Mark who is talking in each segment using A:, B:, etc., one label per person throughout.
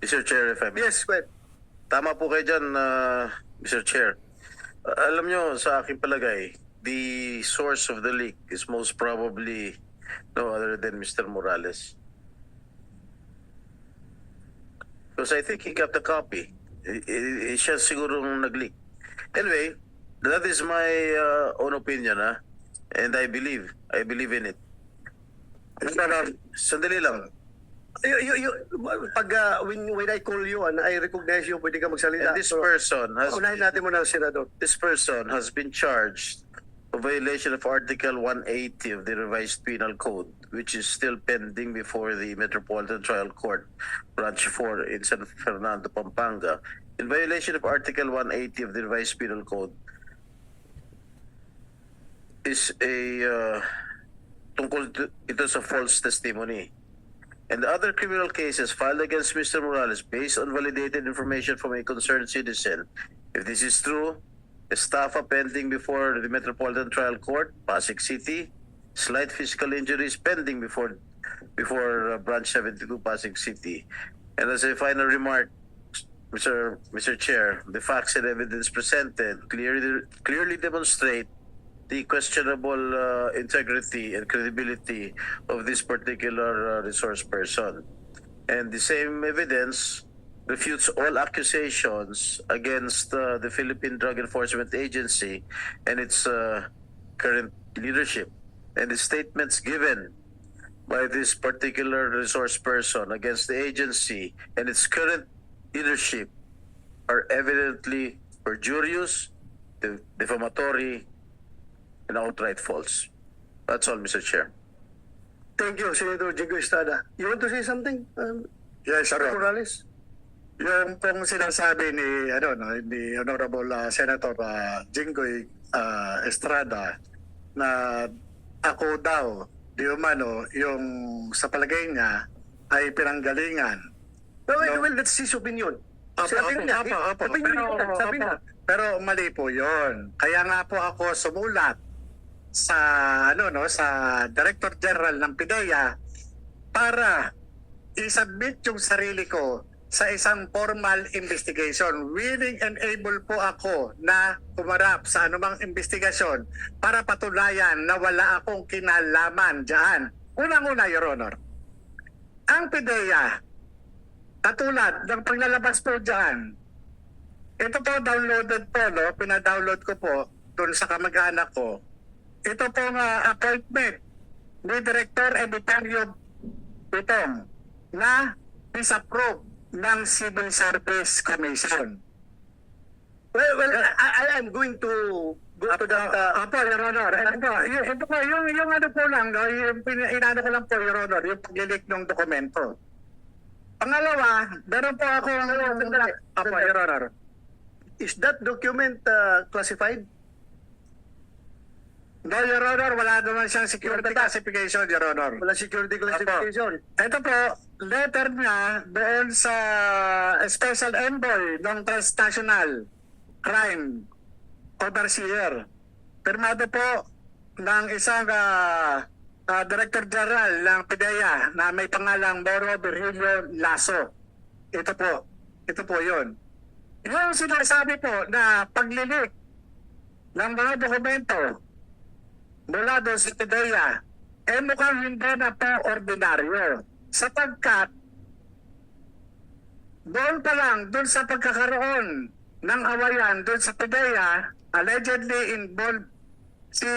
A: Mr. Chair, if I may.
B: Yes, Web.
A: Tama po kayo dyan, uh, Mr. Chair. Uh, alam nyo, sa aking palagay, the source of the leak is most probably no other than Mr. Morales. Because I think he got the copy. Siya sigurong nag-leak. Anyway, that is my uh, own opinion, ha? And I believe, I believe in it. Sandali lang.
B: You, you, you, pag uh, when, when I call you and I recognize you, pwede ka magsalita.
A: And this
B: So,
A: person has
B: Unahin natin muna ang senador.
A: This person has been charged of violation of Article 180 of the Revised Penal Code, which is still pending before the Metropolitan Trial Court, Branch 4 in San Fernando, Pampanga. In violation of Article 180 of the Revised Penal Code, is a uh, tungkol to- ito sa false testimony. And the other criminal cases filed against Mr. Morales based on validated information from a concerned citizen. If this is true, estafa pending before the Metropolitan Trial Court, Pasig City, slight physical injuries pending before before uh, Branch 72, Pasig City. And as a final remark, Mr. Mr. Chair, the facts and evidence presented clearly clearly demonstrate the questionable uh, integrity and credibility of this particular uh, resource person. And the same evidence refutes all accusations against uh, the Philippine Drug Enforcement Agency and its uh, current leadership. And the statements given by this particular resource person against the agency and its current leadership are evidently perjurious, de- defamatory, and outright false. That's all, Mr. Chair.
B: Thank you, Senator Jigo Estrada. You want to say something, um,
C: Yes, sir.
B: Morales?
C: Yung pong sinasabi ni ano no ni Honorable uh, Senator uh, Jinggoy uh, Estrada na ako daw di umano yung sa palagay niya ay pinanggalingan.
B: Well,
C: No.
B: well, that's his opinion.
C: Opo,
B: Sabi niya,
C: opo, opo.
B: opinion
C: Pero,
B: niya, sabi
C: opo.
B: niya.
C: Pero mali po 'yon. Kaya nga po ako sumulat sa ano no sa Director General ng PIDEA para i-submit yung sarili ko sa isang formal investigation. Willing and able po ako na kumarap sa anumang investigasyon para patunayan na wala akong kinalaman dyan. Unang-una, Your Honor, ang PIDEA, katulad ng paglalabas po dyan, ito po downloaded po, no? pinadownload ko po doon sa kamag-anak ko. Ito po nga appointment ni Director Ebitario Pitong na disapprove ng Civil Service Commission.
B: Well, well, I, I am going to go to that. Uh,
C: Apo, Your Honor. Ito ito po, yung, yung ano po lang, no, yung inano ko lang po, Your Honor, yung paglilik ng dokumento. Pangalawa, meron po ako, Apo. Your Honor.
B: is that document uh, classified?
C: No, Your Honor, wala naman siyang security classification, Your Honor.
B: Wala security classification.
C: Ito po, letter niya doon sa Special Envoy ng Transnational Crime Overseer. Pirmado po ng isang ah, ah, Director General ng PIDEA na may pangalang Moro Virgilio Lasso. Ito po, ito po yun. Yung sinasabi po na paglilik ng mga dokumento mula doon sa PIDEA, eh mukhang hindi na po ordinaryo. Sapagkat doon pa lang, doon sa pagkakaroon ng awayan doon sa PIDEA, allegedly involved si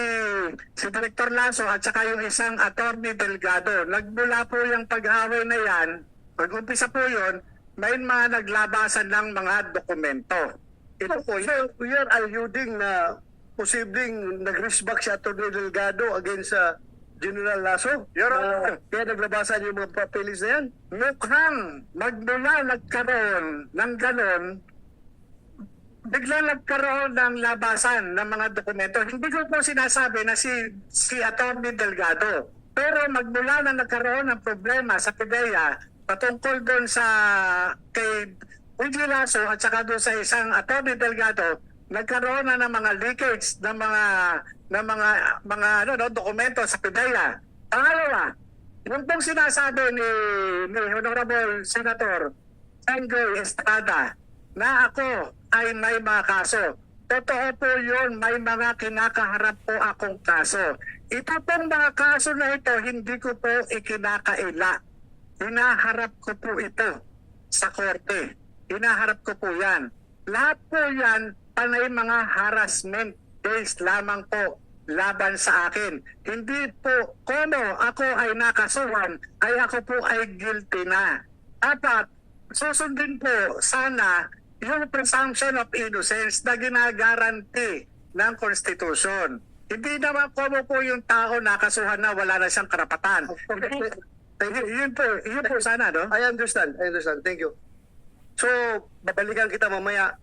C: si Director Lasso at saka yung isang attorney Delgado. Nagmula po yung pag-away na yan, pag-umpisa po yun, may mga naglabasan ng mga dokumento. Ito po.
B: So, are alluding na posibleng nag-respect si Atty. Delgado against sa General Lasso.
C: Your Honor.
B: kaya naglabasan yung mga papeles na yan.
C: mukhang magmula nagkaroon ng ganon, bigla nagkaroon ng labasan ng mga dokumento. Hindi ko po sinasabi na si, si Atty. Delgado. Pero magmula na nagkaroon ng problema sa PIDEA patungkol doon sa kay Uji Lasso at saka doon sa isang Atty. Delgado, nagkaroon na ng mga leakage ng mga ng mga mga ano no, dokumento sa PIDEA. Pangalawa, yung pong sinasabi ni, ni Honorable Senator Angel Estrada na ako ay may mga kaso. Totoo po yun, may mga kinakaharap po akong kaso. Ito pong mga kaso na ito, hindi ko po ikinakaila. Hinaharap ko po ito sa korte. Hinaharap ko po yan. Lahat po yan, panay mga harassment case lamang po laban sa akin. Hindi po, kono ako ay nakasuhan, ay ako po ay guilty na. Dapat, susundin po sana yung presumption of innocence na ginagaranti ng Constitution. Hindi naman komo po yung tao nakasuhan na wala na siyang karapatan.
B: Thank you.
C: Yun po, yun po sana, no?
B: I understand. I understand. Thank you. So, babalikan kita mamaya